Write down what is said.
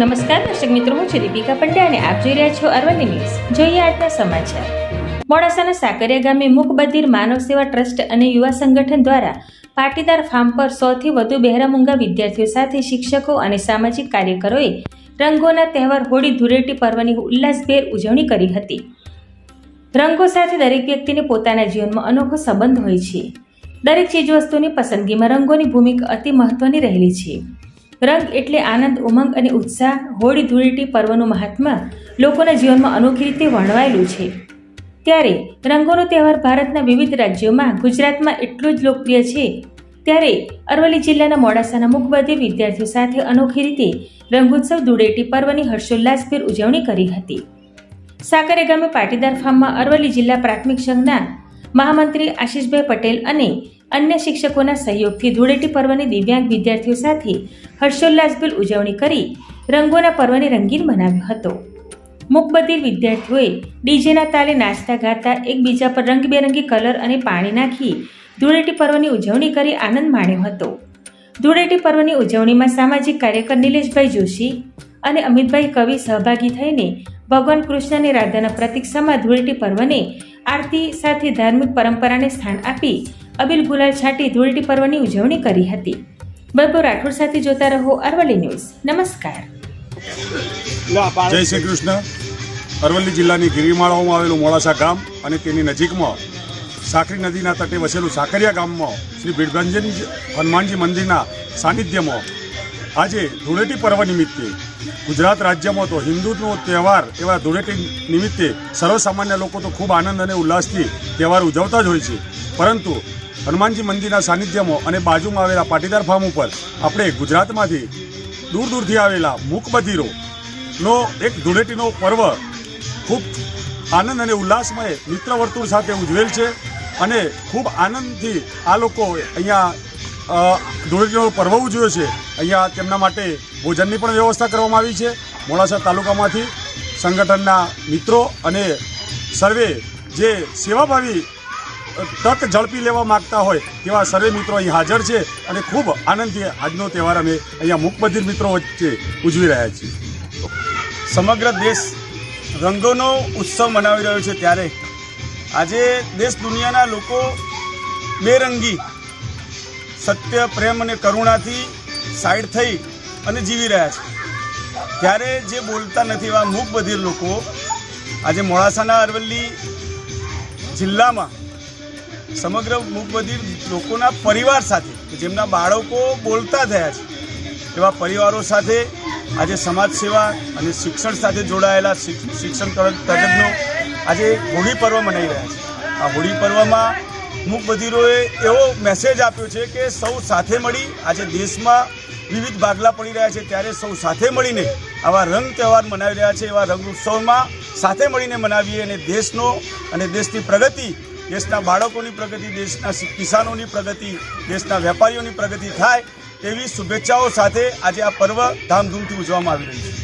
નમસ્કાર દર્શક મિત્રો, હું છું દીપિકા પંડ્યા અને આપ જોઈ રહ્યા છો અરવલ્લી ન્યૂઝ. જોઈએ આજના સમાચાર. મોડાસાના સાકરિયા ગામે મૂક માનવ સેવા ટ્રસ્ટ અને યુવા સંગઠન દ્વારા પાટીદાર ફાર્મ પર સૌથી વધુ બહેરામૂંગા વિદ્યાર્થીઓ સાથે શિક્ષકો અને સામાજિક કાર્યકરોએ રંગોના તહેવાર હોળી ધૂળેટી પર્વની ઉલ્લાસભેર ઉજવણી કરી હતી. રંગો સાથે દરેક વ્યક્તિને પોતાના જીવનમાં અનોખો સંબંધ હોય છે. દરેક ચીજવસ્તુની પસંદગીમાં રંગોની ભૂમિકા અતિ મહત્વની રહેલી છે. રંગ એટલે આનંદ, ઉમંગ અને ઉત્સાહ હોળી ધૂળેટી પર્વનું મહાત્મા લોકોના જીવનમાં અનોખી રીતે વર્ણવાયેલું છે. ત્યારે રંગોનો તહેવાર ભારતના વિવિધ રાજ્યોમાં ગુજરાતમાં એટલું જ લોકપ્રિય છે. ત્યારે અરવલ્લી જિલ્લાના મોડાસાના મુખબધિર વિદ્યાર્થીઓ સાથે અનોખી રીતે રંગોત્સવ, ધૂળેટી પર્વની હર્ષોલ્લાસભેર ઉજવણી કરી હતી. સાકરે ગામે પાટીદાર ફાર્મમાં અરવલ્લી જિલ્લા પ્રાથમિક સંઘના મહામંત્રી આશીષભાઈ પટેલ અને અન્ય શિક્ષકોના સહયોગથી ધૂળેટી પર્વની દિવ્યાંગ વિદ્યાર્થીઓ સાથે હર્ષોલ્લાસભેર ઉજવણી કરી રંગોના પર્વને રંગીન બનાવ્યો હતો. મૂકબધિર વિદ્યાર્થીઓએ ડીજેના તાલે નાચતા ગાતા એકબીજા પર રંગબેરંગી કલર અને પાણી નાખી ધૂળેટી પર્વની ઉજવણી કરી આનંદ માણ્યો હતો. ધૂળેટી પર્વની ઉજવણીમાં સામાજિક કાર્યકર નિલેશભાઈ જોશી અને અમિતભાઈ કવિ સહભાગી થઈને ભગવાન કૃષ્ણ અને રાધાના પ્રતીક સમા ધૂળેટી પર્વને આરતી સાથે ધાર્મિક પરંપરાને સ્થાન આપી અબિલ ગુલાલ છાંટી ધૂળેટી પર્વની ઉજવણી કરી હતી. વૈભવ રાઠોડ સાથે જોતા રહો અરવલ્લી ન્યૂઝ. નમસ્કાર. જય શ્રી કૃષ્ણ. અરવલ્લી જિલ્લાની ગિરિમાળાઓમાં આવેલું મોડાસા ગામ અને તેની નજીકમાં સાકરી નદીના તટે વસેલું સાકરિયા ગામમાં શ્રી ભીડભંજન હનુમાનજી મંદિરના સાનિધ્યમાં આજે ધૂળેટી પર્વ નિમિત્તે ગુજરાત રાજ્યમાં તો હિન્દુનો તહેવાર એવા ધૂળેટી નિમિત્તે સર્વસામાન્ય લોકો તો ખૂબ આનંદ અને ઉલ્લાસથી તહેવાર ઉજવતા જ હોય છે. પરંતુ હનુમાનજી મંદિરના સાનિધ્યમાં અને બાજુમાં આવેલા પાટીદાર ફાર્મ ઉપર આપણે ગુજરાતમાંથી દૂર દૂરથી આવેલા મૂકબધીરો નો એક ધૂળેટીનો પર્વ ખૂબ આનંદ અને ઉલ્લાસમય મિત્ર વર્તુળ સાથે ઉજવેલ છે અને ખૂબ આનંદથી આ લોકો અહીંયા ધૂળેટીનો પર્વ ઉજવ્યો છે. અહીંયા તેમના માટે ભોજનની પણ વ્યવસ્થા કરવામાં આવી છે. મોડાસા તાલુકામાંથી સંગઠનના મિત્રો અને સર્વે જે સેવાભાવી તક ઝડપી લેવા માગતા હોય તેવા સર્વે મિત્રો અહીં હાજર છે અને ખૂબ આનંદથી આજનો તહેવાર અમે અહીંયા મુકબધિર મિત્રો વચ્ચે ઉજવી રહ્યા છીએ. સમગ્ર દેશ રંગોનો ઉત્સવ મનાવી રહ્યો છે ત્યારે આજે દેશ દુનિયાના લોકો બેરંગી સત્ય, પ્રેમ અને કરુણાથી સાઈડ થઈ અને જીવી રહ્યા છે. ત્યારે જે બોલતા નથી એવા મૂક લોકો આજે મોડાસાના અરવલ્લી જિલ્લામાં સમગ્ર મૂકબધિર લોકોના પરિવાર સાથે જેમના બાળકો બોલતા થયા છે, એવા પરિવારો સાથે આજે સમાજ સેવા અને શિક્ષણ સાથે જોડાયેલા શિક- શિક્ષણ તજ- તજજ્ઞો આજે હોળી પર્વ મનાવી રહ્યા છે. આ હોળી પર્વમાં મૂકબધિરોએ એવો મેસેજ આપ્યો છે કે સૌ સાથે મળી આજે દેશમાં વિવિધ ભાગલા પડી રહ્યા છે, ત્યારે સૌ સાથે મળીને આવા રંગ તહેવાર મનાવી રહ્યા છે, એવા રંગ ઉત્સવમાં સાથે મળીને મનાવીએ અને દેશનો અને દેશની પ્રગતિ દેશના બાળકોની પ્રગતિ, દેશના કિસાનોની પ્રગતિ, દેશના વેપારીઓની પ્રગતિ થાય તેવી શુભેચ્છાઓ સાથે આજે આ પર્વ ધામધૂમથી ઉજવવામાં આવી રહ્યું છે.